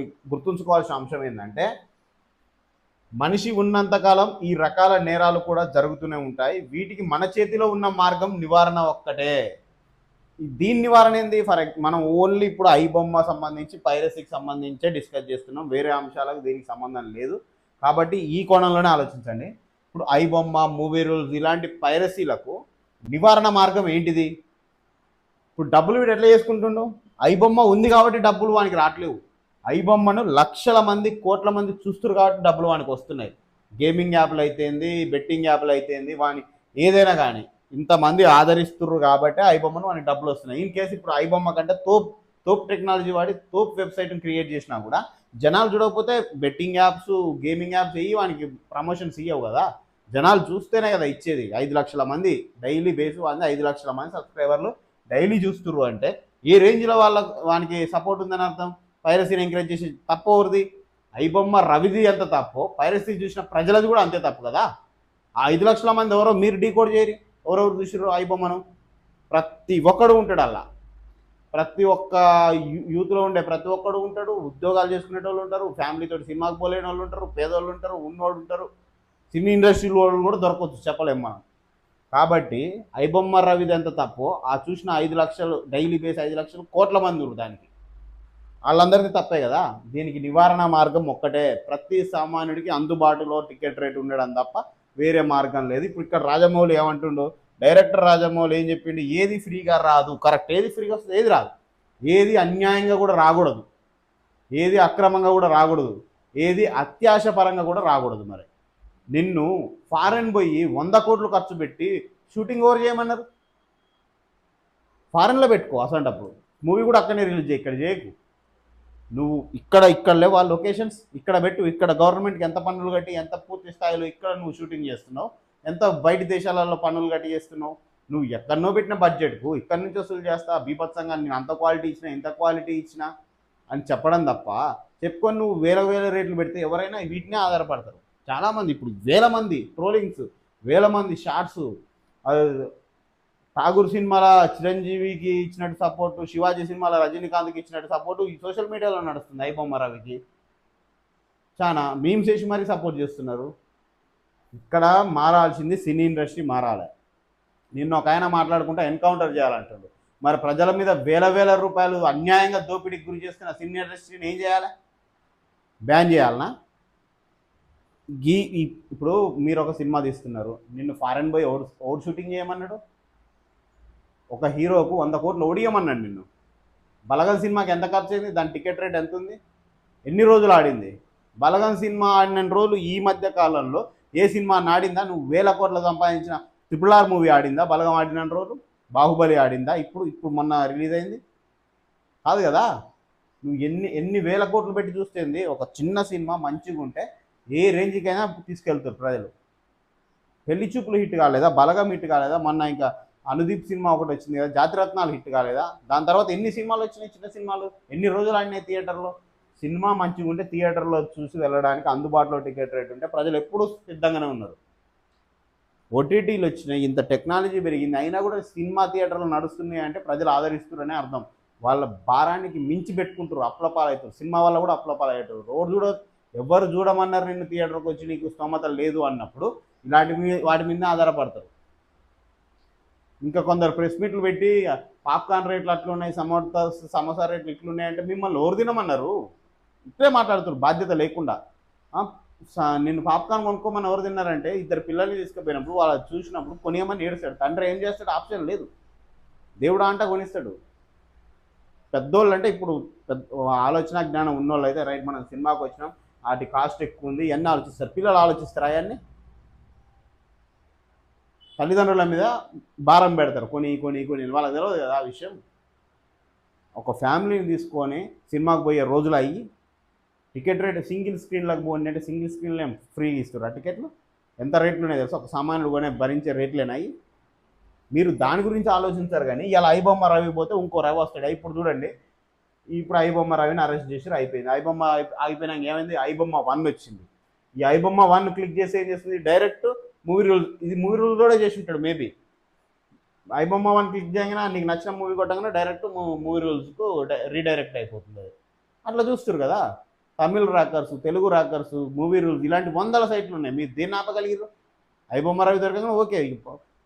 ఒకటి గుర్తుంచుకోవాల్సిన అంశం ఏంటంటే మనిషి ఉన్నంతకాలం ఈ రకాల నేరాలు కూడా జరుగుతూనే ఉంటాయి. వీటికి మన చేతిలో ఉన్న మార్గం నివారణ ఒక్కటే. దీని నివారణ ఏంది? ఫర్ ఎగ్ మనం ఓన్లీ ఇప్పుడు ఐ బొమ్మ సంబంధించి పైరసీకి సంబంధించే డిస్కస్ చేస్తున్నాం. వేరే అంశాలకు దీనికి సంబంధం లేదు. కాబట్టి ఈ కోణంలోనే ఆలోచించండి. ఇప్పుడు ఐ బొమ్మ మూవీ రూల్స్ ఇలాంటి పైరసీలకు నివారణ మార్గం ఏంటిది? ఇప్పుడు డబ్బులు వీడు ఎట్లా చేసుకుంటుండో? ఐ బొమ్మ ఉంది కాబట్టి డబ్బులు వానికి రావట్లేవు ఐ బొమ్మను లక్షల మంది కోట్ల మంది చూస్తున్నారు కాబట్టి డబ్బులు వానికి వస్తున్నాయి. గేమింగ్ యాప్లు అయితేంది బెట్టింగ్ యాప్లు అయితేంది వాని ఏదైనా కానీ. ఇంతమంది ఆదరిస్తుర్రు కాబట్టి ఐ బొమ్మను వానికి డబ్బులు వస్తున్నాయి. ఇన్ కేసు ఇప్పుడు ఐ బొమ్మ కంటే తోప్ తోప్ టెక్నాలజీ వాడి తోప్ వెబ్సైట్ని క్రియేట్ చేసినా కూడా జనాలు చూడకపోతే బెట్టింగ్ యాప్స్ గేమింగ్ యాప్స్ ఇవి వానికి ప్రమోషన్స్ ఇవ్వవు కదా. జనాలు చూస్తేనే కదా ఇచ్చేది. ఐదు లక్షల మంది డైలీ బేస్ వాళ్ళని ఐదు లక్షల మంది సబ్స్క్రైబర్లు డైలీ చూస్తుర్రు అంటే ఏ రేంజ్లో వాళ్ళ వానికి సపోర్ట్ ఉందని అర్థం? పైరసీని ఎంకరేజ్ చేసి తప్పు ఎవరిది? ఐబొమ్మ రవిది ఎంత తప్పు. పైరసీ చూసిన ప్రజలది కూడా అంతే తప్పు కదా? ఆ ఐదు లక్షల మంది ఎవరో మీరు డీకోడ్ చేయరు. ఎవరెవరు చూసారు ఐబొమ్మను ప్రతి ఒక్కడు ఉంటాడు అలా. ప్రతి ఒక్క యూ- యూత్లో ఉండే ప్రతి ఒక్కడు ఉంటాడు. ఉద్యోగాలు చేసుకునే వాళ్ళు ఉంటారు ఫ్యామిలీతో సినిమాకి పోలేని వాళ్ళు ఉంటారు. పేదోళ్ళు ఉంటారు. ఉన్నోళ్ళు ఉంటారు. సినీ ఇండస్ట్రీలో వాళ్ళు కూడా దొరకవచ్చు చెప్పలేము మనం. కాబట్టి ఐబొమ్మ రవిది ఎంత తప్పు? ఆ చూసిన ఐదు లక్షలు డైలీ బేస్ ఐదు లక్షలు కోట్ల మంది దానికి. వాళ్ళందరికీ తప్పే కదా? దీనికి నివారణ మార్గం ఒక్కటే. ప్రతి సామాన్యుడికి అందుబాటులో టికెట్ రేట్ ఉండడం తప్ప వేరే మార్గం లేదు. ఇప్పుడు ఇక్కడ రాజమౌళి ఏమంటుండో డైరెక్టర్ రాజమౌళి ఏం చెప్పిండు? ఏది ఫ్రీగా రాదు. కరెక్ట్. ఏది ఫ్రీగా వస్తుంది? ఏది రాదు. ఏది అన్యాయంగా కూడా రాకూడదు. ఏది అక్రమంగా కూడా రాకూడదు. ఏది అత్యాశ పరంగా కూడా రాకూడదు మరి. నిన్ను ఫారెన్ పోయి వంద కోట్లు ఖర్చు పెట్టి షూటింగ్ ఓవర్ చేయమన్నారు. ఫారెన్లో పెట్టుకో అసంటప్పుడు. మూవీ కూడా అక్కడనే రిలీజ్ చేయి. ఇక్కడ చేయకు. నువ్వు ఇక్కడ ఇక్కడ లేవు. ఆ లొకేషన్స్ ఇక్కడ పెట్టు. ఇక్కడ గవర్నమెంట్కి ఎంత పనులు కట్టి ఎంత పూర్తి స్థాయిలో ఇక్కడ నువ్వు షూటింగ్ చేస్తున్నావు? ఎంత బయట దేశాలలో పనులు కట్టి చేస్తున్నావు? నువ్వు ఎక్కడనో పెట్టిన బడ్జెట్కు ఇక్కడి నుంచి వసూలు చేస్తా. బీభత్సంగా నేను అంత క్వాలిటీ ఇచ్చినా ఇంత క్వాలిటీ ఇచ్చినా అని చెప్పడం తప్ప చెప్పుకొని నువ్వు వేల వేల రేట్లు పెడితే ఎవరైనా వీటినే ఆధారపడతారు. చాలామంది ఇప్పుడు వేల మంది ట్రోలింగ్స్ వేల మంది షార్ట్స్ ఠాగూర్ సినిమాల చిరంజీవికి ఇచ్చినట్టు సపోర్టు శివాజీ సినిమాల రజనీకాంత్కి ఇచ్చినట్టు సపోర్టు ఈ సోషల్ మీడియాలో నడుస్తుంది ఐబొమ్మ రవికి. చాలా మేము చేసి మరీ సపోర్ట్ చేస్తున్నారు. ఇక్కడ మారాల్సింది సినీ ఇండస్ట్రీ మారాలి. నిన్న ఒక ఆయన మాట్లాడుకుంటే ఎన్కౌంటర్ చేయాలంటాడు. మరి ప్రజల మీద వేల వేల రూపాయలు అన్యాయంగా దోపిడీకి గురి చేస్తున్న సినీ ఇండస్ట్రీని ఏం చేయాలి? బ్యాన్ చేయాలనా? గీ ఇప్పుడు మీరు ఒక సినిమా తీస్తున్నారు. నిన్ను ఫారెన్ పోయి ఓడ్ ఓడ్ షూటింగ్ చేయమన్నాడు. ఒక హీరోకు వంద కోట్లు ఓడియమన్నాడు నిన్ను. బలగం సినిమాకి ఎంత ఖర్చు అయింది? దాని టికెట్ రేట్ ఎంత ఉంది ఎన్ని రోజులు ఆడింది? బలగం సినిమా ఆడిన రోజులు ఈ మధ్య కాలంలో ఏ సినిమా ఆడిందా? నువ్వు వేల కోట్లు సంపాదించిన ట్రిపుల్ ఆర్ మూవీ ఆడిందా? బలగం ఆడిన రోజు? బాహుబలి ఆడిందా? ఇప్పుడు ఇప్పుడు మొన్న రిలీజ్ అయింది? కాదు కదా? నువ్వు ఎన్ని ఎన్ని వేల కోట్లు పెట్టి చూస్తేంది ఒక చిన్న సినిమా మంచిగా ఉంటే ఏ రేంజ్కైనా తీసుకెళ్తారు ప్రజలు. పెళ్ళి చూపులు హిట్ కాలేదా? బలగం హిట్ కాలేదా? మొన్న ఇంకా అనుదీప్ సినిమా ఒకటి వచ్చింది కదా జాతిరత్నాలు హిట్ కాలేదా? దాని తర్వాత ఎన్ని సినిమాలు వచ్చినాయి చిన్న సినిమాలు? ఎన్ని రోజులు ఆడినాయి థియేటర్లో? సినిమా మంచిగా ఉంటే థియేటర్లో చూసి వెళ్ళడానికి అందుబాటులో టికెట్ రేట్ ఉంటే ప్రజలు ఎప్పుడూ సిద్ధంగానే ఉన్నారు. ఓటీటీలు వచ్చినాయి ఇంత టెక్నాలజీ పెరిగింది అయినా కూడా సినిమా థియేటర్లు నడుస్తున్నాయి అంటే ప్రజలు ఆదరిస్తున్నారనే అర్థం. వాళ్ళ భారానికి మించి పెట్టుకుంటారు అప్లపాలవుతారు సినిమా వల్ల కూడా అప్లపాలవుతారు రోడ్ చూడ ఎవరు చూడమన్నారు నిన్ను థియేటర్కి వచ్చి నీకు స్తోమత లేదు అన్నప్పుడు ఇలాంటి మీ- వాటి మీద ఆధారపడతారు. ఇంకా కొందరు ప్రెస్ మీట్లు పెట్టి పాప్కార్న్ రేట్లు అట్లున్నాయి సమోసా సమోసా రేట్లు ఇట్లున్నాయి అంటే మిమ్మల్ని ఎవరు తినమన్నారు? ఇప్పుడే మాట్లాడుతారు బాధ్యత లేకుండా. నేను స- పాప్కార్న్ కొనుక్కోమని ఎవరు తిన్నారంటే ఇద్దరు పిల్లల్ని తీసుకుపోయినప్పుడు వాళ్ళు చూసినప్పుడు కొనియమని ఏడుస్తాడు. తండ్రి ఏం చేస్తాడు? ఆప్షన్ లేదు. దేవుడా అంట కొనిస్తాడు. పెద్దోళ్ళు అంటే ఇప్పుడు పెద్ద ఆలోచన జ్ఞానం ఉన్నోళ్ళు అయితే రైట్ మనం సినిమాకి వచ్చినాం వాటి కాస్ట్ ఎక్కువ ఉంది ఇవన్నీ ఆలోచిస్తారు. పిల్లలు ఆలోచిస్తారు అవన్నీ తల్లిదండ్రుల మీద భారం పెడతారు. కొని కొని కొని వాళ్ళకి తెలియదు కదా ఆ విషయం. ఒక ఫ్యామిలీని తీసుకొని సినిమాకి పోయే రోజులు అయ్యి టికెట్ రేట్ సింగిల్ స్క్రీన్లకు పోండి అంటే సింగిల్ స్క్రీన్లో ఫ్రీ ఇస్తారు ఆ టికెట్లు ఎంత రేట్లు ఉన్నాయి తెలుసు? ఒక సామాన్యుడు కొనే భరించే రేట్లేనాయి. మీరు దాని గురించి ఆలోచించారు కానీ ఇలా ఐబొమ్మ రవి పోతే ఇంకో రవి వస్తాడు. ఇప్పుడు చూడండి. ఇప్పుడు ఐబొమ్మ రవిని అరెస్ట్ చేసి అయిపోయింది. ఐబొమ్మ అయిపో- అయిపోయినాక ఏమైంది? ఐబొమ్మ వన్ వచ్చింది. ఈ ఐబొమ్మ వన్ క్లిక్ చేసి ఏం చేస్తుంది? డైరెక్ట్ మూవీ రూల్ ఇది మూవీ రూల్ కూడా చేసి ఉంటాడు మేబీ ఐబొమ్మ వన్ క్లిక్ చేయగానే నీకు నచ్చిన మూవీ కొట్టగానే డైరెక్ట్ మూవీ రూల్స్కు రీడైరెక్ట్ అయిపోతుంది అది. అట్లా చూస్తారు కదా. Tamil rockers Telugu rockers movie rules ఇలాంటి వందల సైట్లు ఉన్నాయి. మీరు దేన్ని ఆపగలిగారు ఐబొమ్మరావి దొరకగానే ఓకే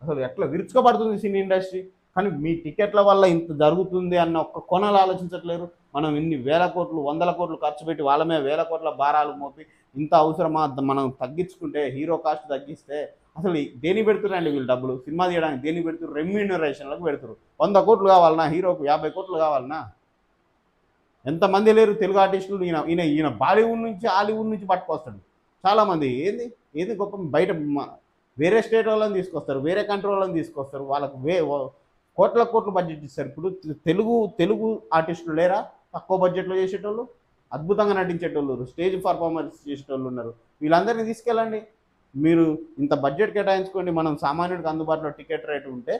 అసలు ఎట్లా విరుచుకోబడుతుంది సినీ ఇండస్ట్రీ? కానీ మీ టికెట్ల వల్ల ఇంత జరుగుతుంది అన్న ఒక్క కొనలు ఆలోచించట్లేరు? మనం ఇన్ని వేల కోట్లు వందల కోట్లు ఖర్చు పెట్టి వాళ్ళ మీద వేల కోట్ల భారాలు మోపి ఇంత అవసరమా? మనం తగ్గించుకుంటే హీరో కాస్ట్ తగ్గిస్తే అసలు దేని పెడుతున్నారండి వీళ్ళు డబ్బులు? సినిమా తీయడానికి దేని పెడుతున్నారు రెమ్యూనరేషన్లకు పెడుతున్నారు వంద కోట్లు కావాలన్నా హీరోకు యాభై కోట్లు కావాలన్నా? ఎంతమంది లేరు తెలుగు ఆర్టిస్టులు? ఈయన ఈయన ఈయన బాలీవుడ్ నుంచి హాలీవుడ్ నుంచి పట్టుకొస్తాడు. చాలామంది. ఏంది? ఏది గొప్ప బయట వేరే స్టేట్ వాళ్ళని తీసుకొస్తారు వేరే కంట్రీ వాళ్ళని తీసుకొస్తారు. వాళ్ళకు వే కోట్ల కోట్ల బడ్జెట్ ఇస్తారు. ఇప్పుడు తెలుగు తెలుగు ఆర్టిస్టులు లేరా? తక్కువ బడ్జెట్లో చేసేటోళ్ళు అద్భుతంగా నటించేటోళ్ళు స్టేజ్ పర్ఫార్మెన్స్ చేసేటోళ్ళు ఉన్నారు. వీళ్ళందరినీ తీసుకెళ్ళండి. మీరు ఇంత బడ్జెట్ కేటాయించుకోండి. మనం సామాన్యుడికి అందుబాటులో టికెట్ రేటు ఉంటే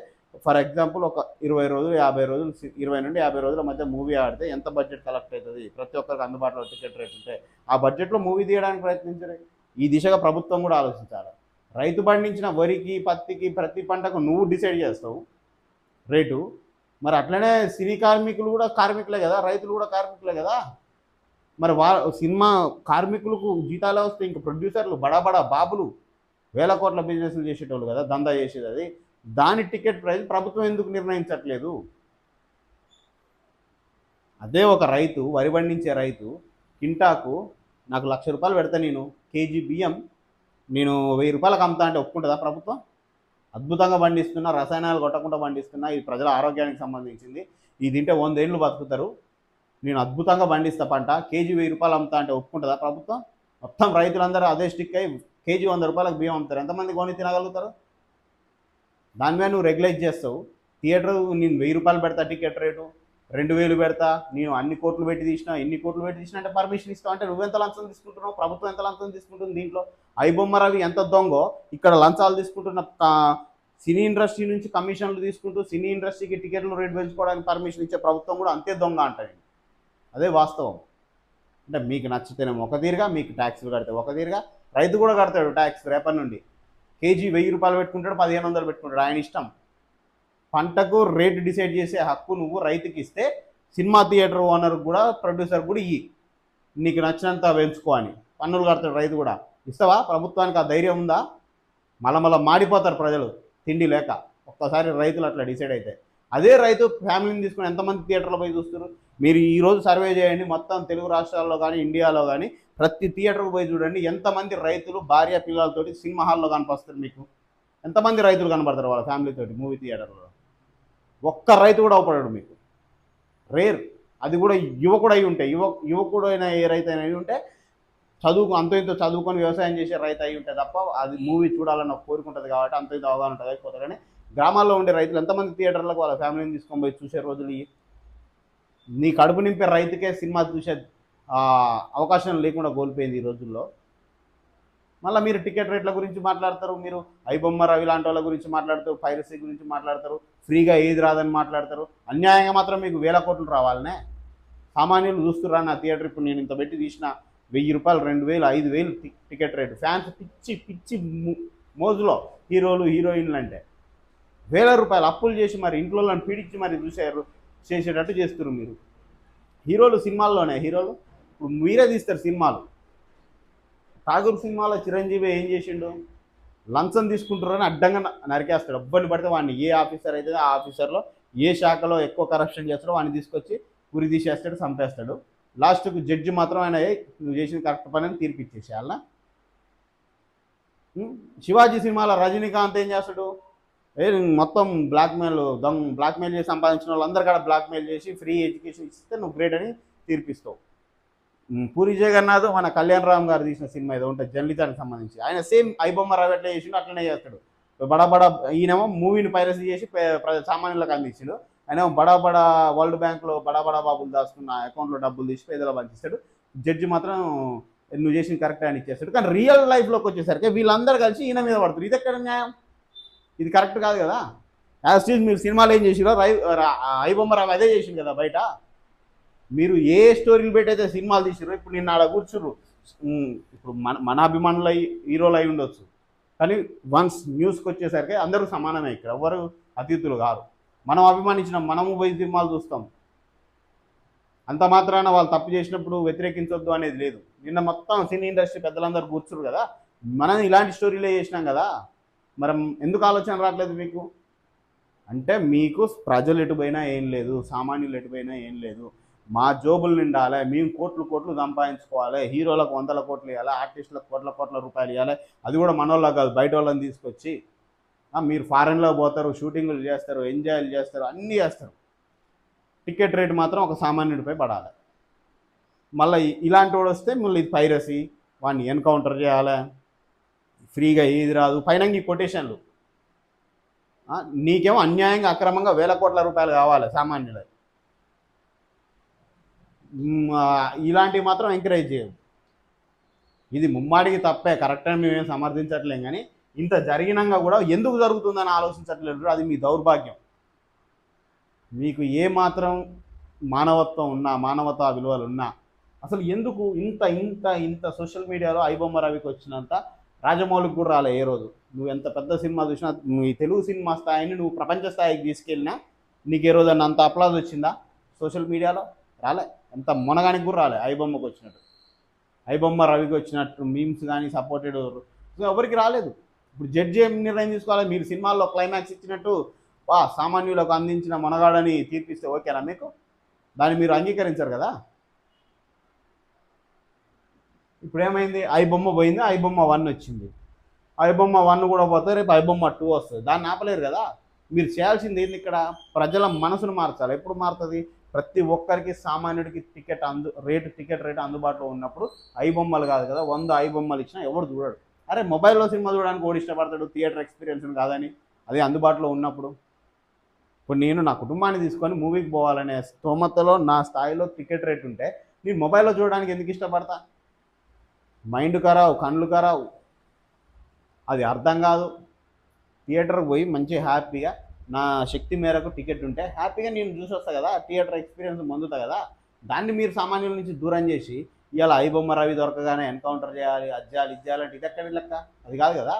ఫర్ ఎగ్జాంపుల్ ఒక ఇరవై రోజులు యాభై రోజులు ఇరవై నుండి యాభై రోజుల మధ్య మూవీ ఆడితే ఎంత బడ్జెట్ కలెక్ట్ అవుతుంది? ప్రతి ఒక్కరికి అందుబాటులో టికెట్ రేట్ ఉంటే ఆ బడ్జెట్లో మూవీ తీయడానికి ప్రయత్నించరు ఈ దిశగా ప్రభుత్వం కూడా ఆలోచించాలి. రైతు పండించిన వరికి పత్తికి ప్రతి పంటకు నువ్వు డిసైడ్ చేస్తావు. రేటు మరి అట్లనే సినీ కార్మికులు కూడా కార్మికులే కదా? రైతులు కూడా కార్మికులే కదా? మరి వా సినిమా కార్మికులకు జీతాలు వస్తే ఇంక ప్రొడ్యూసర్లు బడా బడా బాబులు. వేల కోట్ల బిజినెస్లు చేసేటోళ్ళు కదా? దందా చేసేది అది. దాని టికెట్ ప్రైస్ ప్రభుత్వం ఎందుకు నిర్ణయించట్లేదు? అదే ఒక రైతు వరి పండించే రైతు కింటాకు నాకు లక్ష రూపాయలు పెడతా నేను. కేజీ బియ్యం నేను వెయ్యి రూపాయలకు అమ్ముతా అంటే ఒప్పుకుంటుందా ప్రభుత్వం? అద్భుతంగా పండిస్తున్నా రసాయనాలు కొట్టకుండా పండిస్తున్నా ఇది ప్రజల ఆరోగ్యానికి సంబంధించింది. ఇది తింటే వందేళ్ళు బతుకుతారు. నేను అద్భుతంగా పండిస్తా పంట. కేజీ వెయ్యి రూపాయలు అమ్ముతా అంటే ఒప్పుకుంటుందా ప్రభుత్వం? మొత్తం రైతులందరూ అదే స్టిక్ అయ్యి కేజీ వంద రూపాయలకు బియ్యం అమ్ముతారు. ఎంతమంది కొని తినగలుగుతారు? దాని మీద నువ్వు రెగ్యులైజ్ చేస్తావు. థియేటర్ నేను వెయ్యి రూపాయలు పెడతా టికెట్ రేటు. రెండు వేలు పెడతా. నేను అన్ని కోట్లు పెట్టి తీసినా ఎన్ని కోట్లు పెట్టి తీసినా అంటే పర్మిషన్ ఇస్తావు అంటే నువ్వెంత లంచం తీసుకుంటున్నావు? ప్రభుత్వం ఎంత లంచం తీసుకుంటుంది దీంట్లో? ఐబొమ్మ రవి ఎంత దొంగో ఇక్కడ లంచాలు తీసుకుంటున్న సినీ ఇండస్ట్రీ నుంచి కమిషన్లు తీసుకుంటూ సినీ ఇండస్ట్రీకి టికెట్లు రేటు పెంచుకోవడానికి పర్మిషన్ ఇచ్చే ప్రభుత్వం కూడా అంతే దొంగ అంటాడు అదే వాస్తవం. అంటే మీకు నచ్చితేనేమో ఒక తీరుగా మీకు ట్యాక్స్లు కడితే ఒక తీరుగా. రైతు కూడా కడతాడు ట్యాక్స్ రేపటి నుండి. కేజీ వెయ్యి రూపాయలు పెట్టుకుంటాడు పదిహేను వందలు పెట్టుకుంటాడు. ఆయన ఇష్టం. పంటకు రేటు డిసైడ్ చేసే హక్కు నువ్వు రైతుకి ఇస్తే సినిమా థియేటర్ ఓనర్ కూడా ప్రొడ్యూసర్ కూడా ఇయ్యి. నీకు నచ్చినంత పెంచుకో అని. పన్నులు కడతాడు రైతు కూడా. ఇస్తావా? ప్రభుత్వానికి ఆ ధైర్యం ఉందా? మళ్ళా మాడిపోతారు ప్రజలు తిండి లేక. ఒక్కసారి రైతులు అట్లా డిసైడ్ అయితే. అదే రైతు ఫ్యామిలీని తీసుకుని ఎంతమంది థియేటర్లో పోయి చూస్తారు మీరు ఈరోజు సర్వే చేయండి మొత్తం తెలుగు రాష్ట్రాల్లో కానీ ఇండియాలో కానీ ప్రతి థియేటర్కు పోయి చూడండి ఎంతమంది రైతులు భార్య పిల్లలతోటి సినిమా హాల్లో కనిపిస్తారు మీకు? ఎంతమంది రైతులు కనబడతారు వాళ్ళ ఫ్యామిలీతోటి మూవీ థియేటర్లో? ఒక్క రైతు కూడా అవపడాడు మీకు. రేర్. అది కూడా యువకుడు అయి ఉంటే యువ యువకుడు ఏ రైతు అయినా అయి ఉంటే చదువుకు అంత ఇంత చదువుకొని వ్యవసాయం చేసే రైతు అయి ఉంటే తప్ప అది మూవీ చూడాలన్న ఒక కోరిక ఉంటుంది కాబట్టి అంత ఇంత అవగాహన ఉంటుంది అయిపోతుంది కానీ గ్రామాల్లో ఉండే రైతులు ఎంతమంది థియేటర్లకు వాళ్ళ ఫ్యామిలీని తీసుకొని పోయి చూసే రోజులు నీ కడుపు నింపే రైతుకే సినిమా చూసే అవకాశం లేకుండా కోల్పోయింది ఈ రోజుల్లో. మళ్ళీ మీరు టికెట్ రేట్ల గురించి మాట్లాడతారు మీరు ఐబొమ్మ రవి లాంటి వాళ్ళ గురించి మాట్లాడతారు పైరసీ గురించి మాట్లాడతారు ఫ్రీగా ఏది రాదని మాట్లాడతారు అన్యాయంగా మాత్రం మీకు వేల కోట్లు రావాలనే సామాన్యులు చూస్తురా నా థియేటర్ ఇప్పుడు నేను ఇంత పెట్టి తీసిన వెయ్యి రూపాయలు రెండు వేలు ఐదు వేలు టికెట్ రేటు. ఫ్యాన్స్ పిచ్చి పిచ్చి మోజులో హీరోలు హీరోయిన్లు అంటే. వేల రూపాయలు అప్పులు చేసి మరి ఇంట్లో పీడించి మరి చూసారు చేసేటట్టు చేస్తున్నారు మీరు. హీరోలు సినిమాల్లోనే హీరోలు. ఇప్పుడు మీరే తీస్తారు సినిమాలు. ఠాగూర్ సినిమాలో చిరంజీవి ఏం చేసిండు? లంచం తీసుకుంటారని అడ్డంగా నరికేస్తాడు. ఎవ్వరిని పడితే వాడిని ఏ ఆఫీసర్ అయితే ఆ ఆఫీసర్లో ఏ శాఖలో ఎక్కువ కరప్షన్ చేస్తాడో వాడిని తీసుకొచ్చి ఉరి తీసేస్తాడు చంపేస్తాడు. లాస్ట్కు జడ్జి మాత్రం ఆయన నువ్వు చేసిన కరెక్ట్ పని అని తీర్పు ఇచ్చేసేయాల శివాజీ సినిమాలో రజనీకాంత్ ఏం చేస్తాడు? ఏ మొత్తం బ్లాక్మెయిల్ దొంగ బ్లాక్మెయిల్ చేసి సంపాదించిన వాళ్ళందరూ కూడా బ్లాక్మెయిల్ చేసి ఫ్రీ ఎడ్యుకేషన్ ఇస్తే నువ్వు గ్రేట్ అని తీర్పిస్తావు. పూరి జగన్నాథ్ మన కళ్యాణ్ రామ్ గారు తీసిన సినిమా ఏదో ఉంటుంది జల్లితానికి సంబంధించి. ఆయన సేమ్ ఐబొమ్మ రావు ఎట్లా చేసిండు అట్లనే చేస్తాడు. బడా బడా ఈయనేమో మూవీని పైరసీ చేసి సామాన్యులకు అందించాడు. ఆయన బడా బడా వరల్డ్ బ్యాంక్లో బడా బడా బాబులు దాచుకున్న అకౌంట్లో డబ్బులు తీసి పేదలో పంచిస్తాడు జడ్జి మాత్రం నువ్వు చేసిన కరెక్ట్ అని ఇచ్చేస్తాడు. కానీ రియల్ లైఫ్లోకి వచ్చేసరికి వీళ్ళందరూ కలిసి ఈయన మీద పడుతుంది ఇది ఎక్కడ న్యాయం? ఇది కరెక్ట్ కాదు కదా? యాజ్ టీజ్ మీరు సినిమాలు ఏం చేసిరో రై రా- ఐబొమ్మ అదే చేసింది కదా బయట? మీరు ఏ స్టోరీలు పెట్టయితే సినిమాలు తీసిరో ఇప్పుడు నిన్న ఆడ కూర్చుర్రు. ఇప్పుడు మన మన అభిమానులు అయి హీరోలు అయి ఉండొచ్చు. కానీ వన్స్ న్యూస్కి వచ్చేసరికి అందరూ సమానమే ఇక్కడ. ఎవరు అతిథులు కాదు మనం అభిమానించిన మనము పోయి సినిమాలు చూస్తాం. అంత మాత్రాన వాళ్ళు తప్పు చేసినప్పుడు వ్యతిరేకించొద్దు అనేది లేదు. నిన్న మొత్తం సినీ ఇండస్ట్రీ పెద్దలందరూ కూర్చురు కదా. మనం ఇలాంటి స్టోరీలే చేసినాం కదా. మరి ఎందుకు ఆలోచన రావట్లేదు మీకు? అంటే మీకు ప్రజలు ఎటుపోయినా ఏం లేదు సామాన్యులు ఎటుపోయినా ఏం లేదు. మా జోబులు నిండాలి మేము కోట్లు కోట్లు సంపాదించుకోవాలి హీరోలకు వందల కోట్లు ఇవ్వాలి ఆర్టిస్టులకు కోట్ల కోట్ల రూపాయలు ఇవ్వాలి అది కూడా మనోళ్ళ కాదు బయట వాళ్ళని తీసుకొచ్చి మీరు ఫారెన్లో పోతారు షూటింగ్లు చేస్తారు ఎంజాయ్లు చేస్తారు అన్నీ చేస్తారు. టికెట్ రేట్ మాత్రం ఒక సామాన్యుడిపై పడాలి. మళ్ళీ ఇలాంటి వాడు వస్తే మళ్ళీ ఇది పైరసీ వాడిని ఎన్కౌంటర్ చేయాలి. ఫ్రీగా ఏది రాదు. పైన ఈ కొటేషన్లు నీకేమో అన్యాయంగా అక్రమంగా వేల కోట్ల రూపాయలు కావాలి సామాన్యుడు ఇలాంటివి మాత్రం ఎంకరేజ్ చేయదు ఇది ముమ్మాడికి తప్పే. కరెక్ట్ అని మేమేం సమర్థించట్లేం కానీ ఇంత జరిగినాక కూడా ఎందుకు జరుగుతుందని ఆలోచించట్లేదు. అది మీ దౌర్భాగ్యం. మీకు ఏ మాత్రం మానవత్వం ఉన్నా మానవతా విలువలు ఉన్నా అసలు ఎందుకు ఇంత ఇంత ఇంత సోషల్ మీడియాలో ఐబొమ్మ రవికి వచ్చినంత రాజమౌళికి కూడా రాలే ఏ రోజు. నువ్వు ఎంత పెద్ద సినిమా చూసినా నువ్వు ఈ తెలుగు సినిమా స్థాయిని నువ్వు ప్రపంచ స్థాయికి తీసుకెళ్ళినా నీకు ఏ రోజు అన్న అంత అప్లాజ్ వచ్చిందా? సోషల్ మీడియాలో రాలే. ఎంత మొనగానికి కూడా రాలే ఐబొమ్మకు వచ్చినట్టు. ఐబొమ్మ రవికి వచ్చినట్టు మీమ్స్ కానీ సపోర్టెడ్ ఎవరికి రాలేదు. ఇప్పుడు జడ్జి ఏం నిర్ణయం తీసుకోవాలి? మీరు సినిమాల్లో క్లైమాక్స్ ఇచ్చినట్టు వా సామాన్యులకు అందించిన మనగాడని తీర్పిస్తే ఓకేనా మీకు? దాన్ని మీరు అంగీకరించారు కదా? ఇప్పుడు ఏమైంది? ఐ బొమ్మ పోయింది ఐ బొమ్మ వన్ వచ్చింది. ఐ బొమ్మ వన్ కూడా పోతే రేపు ఐ బొమ్మ టూ వస్తుంది. దాన్ని ఆపలేరు కదా? మీరు చేయాల్సింది ఏంది ఇక్కడ? ప్రజల మనసును మార్చాలి. ఎప్పుడు మారుతుంది? ప్రతి ఒక్కరికి సామాన్యుడికి టికెట్ అందు రేటు టికెట్ రేటు అందుబాటులో ఉన్నప్పుడు ఐ బొమ్మలు కాదు కదా? వంద ఐ బొమ్మలు ఇచ్చినా ఎవరు చూడడు. అరే మొబైల్లో సినిమా చూడడానికి ఓడి ఇష్టపడతాడు? థియేటర్ ఎక్స్పీరియన్స్ కాదని? అది అందుబాటులో ఉన్నప్పుడు. ఇప్పుడు నేను నా కుటుంబాన్ని తీసుకొని మూవీకి పోవాలనే స్తోమతలో నా స్థాయిలో టికెట్ రేట్ ఉంటే నేను మొబైల్లో చూడడానికి ఎందుకు ఇష్టపడతా? మైండ్ ఖరావు కళ్ళు ఖరావు అది అర్థం కాదు. థియేటర్కి పోయి మంచి హ్యాపీగా నా శక్తి మేరకు టికెట్ ఉంటే హ్యాపీగా నేను చూసి వస్తా కదా థియేటర్ ఎక్స్పీరియన్స్ పొందుతా కదా దాన్ని మీరు సామాన్యుల నుంచి దూరం చేసి ఇవాళ ఐబొమ్మ రవి దొరకగానే ఎన్కౌంటర్ చేయాలి అజ్జాలు చేయాలి ఇది ఎక్కడ లెక్క అది కాదు కదా.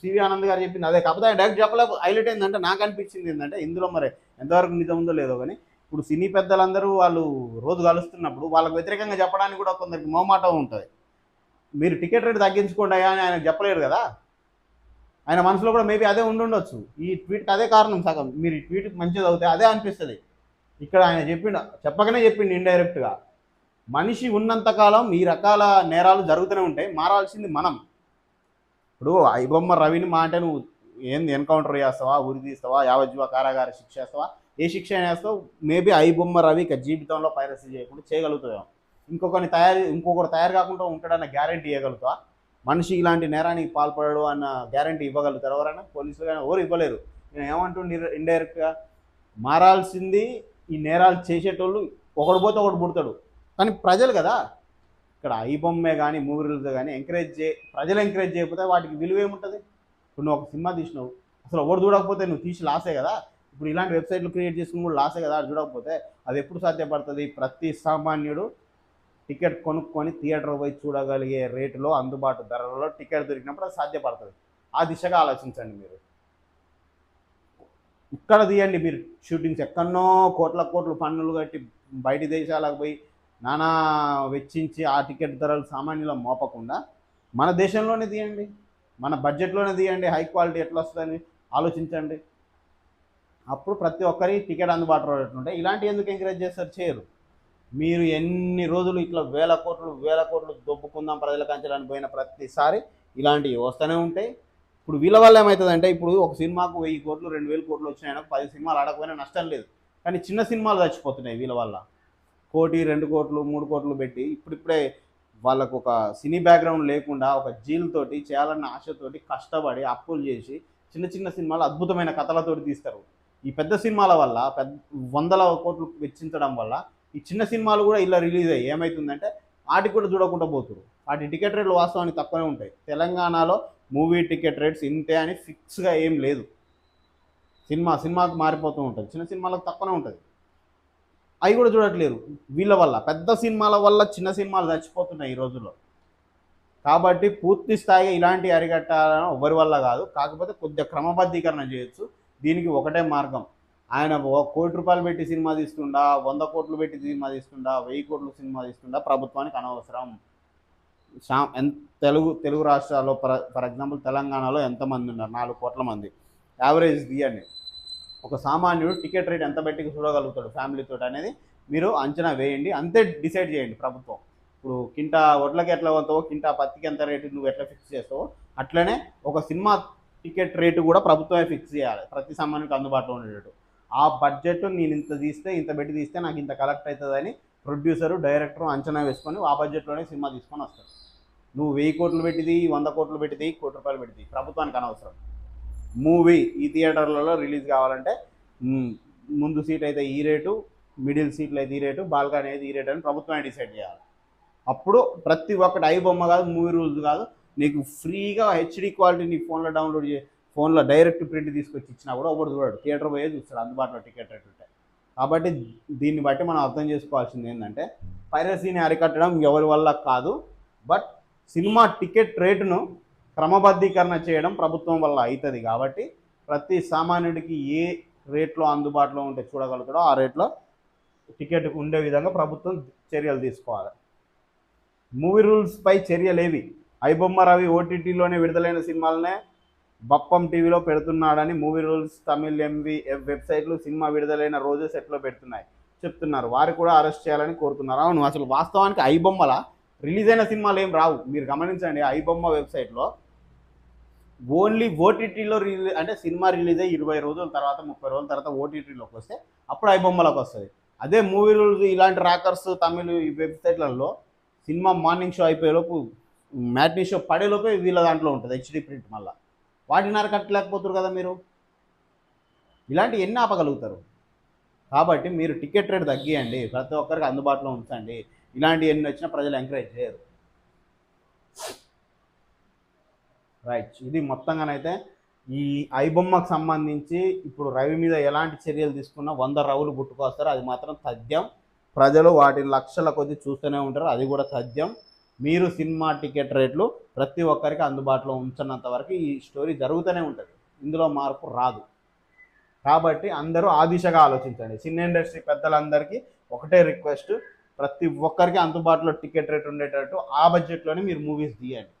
సివి ఆనంద్ గారు చెప్పింది అదే. కాకపోతే ఆయన డైరెక్ట్ చెప్పలేక హైలైట్ ఏంటంటే నాకు అనిపించింది ఏంటంటే ఇందులో మరి ఎంతవరకు నిజం ఉందో లేదో కానీ ఇప్పుడు సినీ పెద్దలందరూ వాళ్ళు రోజు కలుస్తున్నప్పుడు వాళ్ళకు వ్యతిరేకంగా చెప్పడానికి కూడా కొందరికి మోమాటం ఉంటుంది. మీరు టికెట్ రేట్ తగ్గించుకోండి అయ్యా అని ఆయన చెప్పలేరు కదా. ఆయన మనసులో కూడా మేబీ అదే ఉండుండొచ్చు. ఈ ట్వీట్కి అదే కారణం సగం. మీరు ఈ ట్వీట్ మంచిది అవుతే అదే అనిపిస్తుంది. ఇక్కడ ఆయన చెప్పిండు చెప్పకనే చెప్పిండు ఇండైరెక్ట్గా మనిషి ఉన్నంతకాలం ఈ రకాల నేరాలు జరుగుతూనే ఉంటాయి. మారాల్సింది మనం. ఇప్పుడు ఐబొమ్మ రవిని మా అంటే నువ్వు ఏంది ఎన్కౌంటర్ చేస్తావా? ఉరి తీస్తావా? యావజ్జీవ కారాగార శిక్ష చేస్తావా? ఏ శిక్ష వేస్తావు మేబీ ఐబొమ్మ రవి ఇక జీవితంలో పైరసీ చేయకుండా చేయగలుగుతావు ఇంకొకరిని తయారు ఇంకొకరు తయారు కాకుండా ఉంటాడన్న గ్యారంటీ ఇవ్వగలుగుతా మనిషి ఇలాంటి నేరానికి పాల్పడడు అన్న గ్యారంటీ ఇవ్వగలుగుతారు ఎవరైనా? పోలీసులు కానీ ఎవరు ఇవ్వలేరు. నేను ఏమంటుండే ఇండైరెక్ట్గా మారాల్సింది ఈ నేరాలు చేసేటోళ్ళు ఒకడు పోతే ఒకడు పుడతాడు. కానీ ప్రజలు కదా. ఇక్కడ ఐ బొమ్మే కానీ మూవీలతో కానీ ఎంకరేజ్ చే ప్రజలు ఎంకరేజ్ చేయకపోతే వాటికి విలువ ఏముంటుంది? ఇప్పుడు నువ్వు ఒక సినిమా తీసినావు అసలు ఎవరు చూడకపోతే నువ్వు తీసి లాసే కదా. ఇప్పుడు ఇలాంటి వెబ్సైట్లు క్రియేట్ చేసుకుని కూడా లాసే కదా అది చూడకపోతే అది ఎప్పుడు సాధ్యపడుతుంది? ప్రతి సామాన్యుడు టికెట్ కొనుక్కొని థియేటర్ పోయి చూడగలిగే రేటులో అందుబాటు ధరలలో టికెట్ దొరికినప్పుడు అది సాధ్యపడుతుంది. ఆ దిశగా ఆలోచించండి మీరు. ఇక్కడ తీయండి మీరు. షూటింగ్స్ ఎక్కడో కోట్ల కోట్లు పన్నులు కట్టి బయటి దేశాలకు పోయి నానా వెచ్చించి ఆ టికెట్ ధరలు సామాన్యుల మోపకుండా మన దేశంలోనే తీయండి. మన బడ్జెట్లోనే తీయండి. హై క్వాలిటీ ఎట్లా వస్తుందని ఆలోచించండి. అప్పుడు ప్రతి ఒక్కరి టికెట్ అందుబాటులో ఉంటాయి ఇలాంటి ఎందుకు ఎంకరేజ్ చేస్తారు? చేయరు. మీరు ఎన్ని రోజులు ఇట్లా వేల కోట్లు వేల కోట్లు దొబ్బుకుందాం ప్రజలకు అంచడానికి పోయిన ప్రతిసారి ఇలాంటివి వస్తూనే ఉంటాయి. ఇప్పుడు వీళ్ళ వల్ల ఏమవుతుందంటే ఇప్పుడు ఒక సినిమాకు వెయ్యి కోట్లు రెండు వేల కోట్లు వచ్చినాయన పది సినిమాలు ఆడకపోయినా నష్టం లేదు. కానీ చిన్న సినిమాలు చచ్చిపోతున్నాయి వీళ్ళ వల్ల. కోటి రెండు కోట్లు మూడు కోట్లు పెట్టి ఇప్పుడిప్పుడే వాళ్ళకు ఒక సినీ బ్యాక్గ్రౌండ్ లేకుండా ఒక జీల్ తోటి చేయాలన్న ఆశతోటి కష్టపడి అప్పులు చేసి చిన్న చిన్న సినిమాలు అద్భుతమైన కథలతోటి తీస్తారు. ఈ పెద్ద సినిమాల వల్ల పెద్ద వందల కోట్లు వెచ్చించడం వల్ల ఈ చిన్న సినిమాలు కూడా ఇలా రిలీజ్ అయ్యి ఏమవుతుందంటే వాటికి కూడా చూడకుండా పోతురు. వాటి టికెట్ రేట్లు వాస్తవానికి తక్కువనే ఉంటాయి. తెలంగాణలో మూవీ టికెట్ రేట్స్ ఇంతే అని ఫిక్స్గా ఏం లేదు. సినిమా సినిమాకు మారిపోతూ ఉంటుంది. చిన్న సినిమాలకు తక్కువనే ఉంటుంది. అవి కూడా చూడట్లేరు. వీళ్ళ వల్ల పెద్ద సినిమాల వల్ల చిన్న సినిమాలు చచ్చిపోతున్నాయి ఈ రోజుల్లో. కాబట్టి పూర్తి స్థాయిగా ఇలాంటి అరికట్టాలని ఎవరి వల్ల కాదు కాకపోతే కొద్దిగా క్రమబద్ధీకరణ చేయొచ్చు. దీనికి ఒకటే మార్గం. ఆయన ఓ కోటి రూపాయలు పెట్టి సినిమా తీస్తుండా వంద కోట్లు పెట్టి సినిమా తీస్తుండా వెయ్యి కోట్లు సినిమా తీస్తుండా ప్రభుత్వానికి అనవసరం. శా తెలుగు తెలుగు రాష్ట్రాల్లో ఫర్ ఫర్ ఎగ్జాంపుల్ తెలంగాణలో ఎంతమంది ఉన్నారు? నాలుగు కోట్ల మంది. యావరేజ్ తీయండి. ఒక సామాన్యుడు టికెట్ రేట్ ఎంత పెట్టి చూడగలుగుతాడు ఫ్యామిలీతో అనేది మీరు అంచనా వేయండి. అంతే డిసైడ్ చేయండి ప్రభుత్వం. ఇప్పుడు కింటా వడ్లకి ఎట్లా పోతావో కింటా పత్తికి ఎంత రేటు నువ్వు ఎట్లా ఫిక్స్ చేస్తావో అట్లనే ఒక సినిమా టికెట్ రేటు కూడా ప్రభుత్వమే ఫిక్స్ చేయాలి. ప్రతి సామాన్యుడికి అందుబాటులో ఉండేటట్టు. ఆ బడ్జెట్ నేను ఇంత తీస్తే ఇంత పెట్టి తీస్తే నాకు ఇంత కలెక్ట్ అవుతుందని ప్రొడ్యూసరు డైరెక్టర్ అంచనా వేసుకొని ఆ బడ్జెట్లోనే సినిమా తీసుకొని వస్తారు. నువ్వు వెయ్యి కోట్లు పెట్టిది వంద కోట్లు పెట్టిది కోటి రూపాయలు పెట్టిది ప్రభుత్వానికి అనవసరం. మూవీ ఈ థియేటర్లలో రిలీజ్ కావాలంటే ముందు సీట్ అయితే ఈ రేటు మిడిల్ సీట్లు అయితే ఈ రేటు బాల్కనీ అయితే ఈ రేటు అని ప్రభుత్వమే డిసైడ్ చేయాలి. అప్పుడు ప్రతి ఒక్కటి ఐ బొమ్మ కాదు మూవీ రూల్స్ కాదు నీకు ఫ్రీగా హెచ్డి క్వాలిటీ నీ ఫోన్లో డౌన్లోడ్ చే ఫోన్లో డైరెక్ట్ ప్రింట్ తీసుకొచ్చి ఇచ్చినా కూడా ఒకటి చూడాడు థియేటర్ పోయే చూస్తాడు అందుబాటులో టికెట్ రేట్ ఉంటాయి కాబట్టి దీన్ని బట్టి మనం అర్థం చేసుకోవాల్సింది ఏంటంటే పైరసీని అరికట్టడం ఎవరి వల్ల కాదు బట్ సినిమా టికెట్ రేటును క్రమబద్ధీకరణ చేయడం ప్రభుత్వం వల్ల అవుతుంది కాబట్టి ప్రతి సామాన్యుడికి ఏ రేట్లో అందుబాటులో ఉంటే చూడగలుగుతాడో ఆ రేట్లో టికెట్ ఉండే విధంగా ప్రభుత్వం చర్యలు తీసుకోవాలి. మూవీ రూల్స్పై చర్యలేవి ఐబొమ్మ రవి ఓటీటీలోనే విడుదలైన సినిమాలనే బప్పం టీవీలో పెడుతున్నాడని మూవీ రూల్స్ తమిళ్ ఎంవి వెబ్సైట్లు సినిమా విడుదలైన రోజు సెట్లో పెడుతున్నాయి. చెప్తున్నారు. వారు కూడా అరెస్ట్ చేయాలని కోరుతున్నారు. అవును అసలు వాస్తవానికి ఐబొమ్మల? రిలీజ్ అయిన సినిమాలు ఏం రావు. మీరు గమనించండి ఐబొమ్మ వెబ్సైట్లో ఓన్లీ ఓటీటీలో రిలీజ్ అంటే సినిమా రిలీజ్ అయ్యి ఇరవై రోజుల తర్వాత ముప్పై రోజుల తర్వాత ఓటీటీలోకి వస్తే అప్పుడు ఐబొమ్మలకు వస్తుంది. అదే మూవీ రూల్స్ ఇలాంటి ర్యాకర్స్ తమిళ్ ఈ వెబ్సైట్లలో సినిమా మార్నింగ్ షో అయిపోయేలోపు మ్యాట్నీ షో పడేలోపే వీళ్ళ దాంట్లో ఉంటుంది హెచ్డి ప్రింట్ మళ్ళీ. వాటిని అరకట్టలేకపోతారు కదా మీరు? ఇలాంటి ఎన్ని ఆపగలుగుతారు? కాబట్టి మీరు టికెట్ రేట్ తగ్గియండి ప్రతి ఒక్కరికి అందుబాటులో ఉంచండి. ఇలాంటి ఎన్ని వచ్చినా ప్రజలు ఎంకరేజ్ చేయరు. రైట్ ఇది మొత్తంగానైతే ఈ ఐబొమ్మకు సంబంధించి ఇప్పుడు రవి మీద ఎలాంటి చర్యలు తీసుకున్నా వంద రవులు పుట్టుకొస్తారు అది మాత్రం తథ్యం. ప్రజలు వాటిని లక్షల కొద్ది చూస్తూనే ఉంటారు. అది కూడా తథ్యం. మీరు సినిమా టికెట్ రేట్లు ప్రతి ఒక్కరికి అందుబాటులో ఉంచినంత వరకు ఈ స్టోరీ జరుగుతూనే ఉంటుంది. ఇందులో మార్పు రాదు. కాబట్టి అందరూ ఆ దిశగా ఆలోచించండి. సినీ ఇండస్ట్రీ పెద్దలందరికీ ఒకటే రిక్వెస్ట్. ప్రతి ఒక్కరికి అందుబాటులో టికెట్ రేట్ ఉండేటట్టు ఆ బడ్జెట్లోనే మీరు మూవీస్ తీయండి.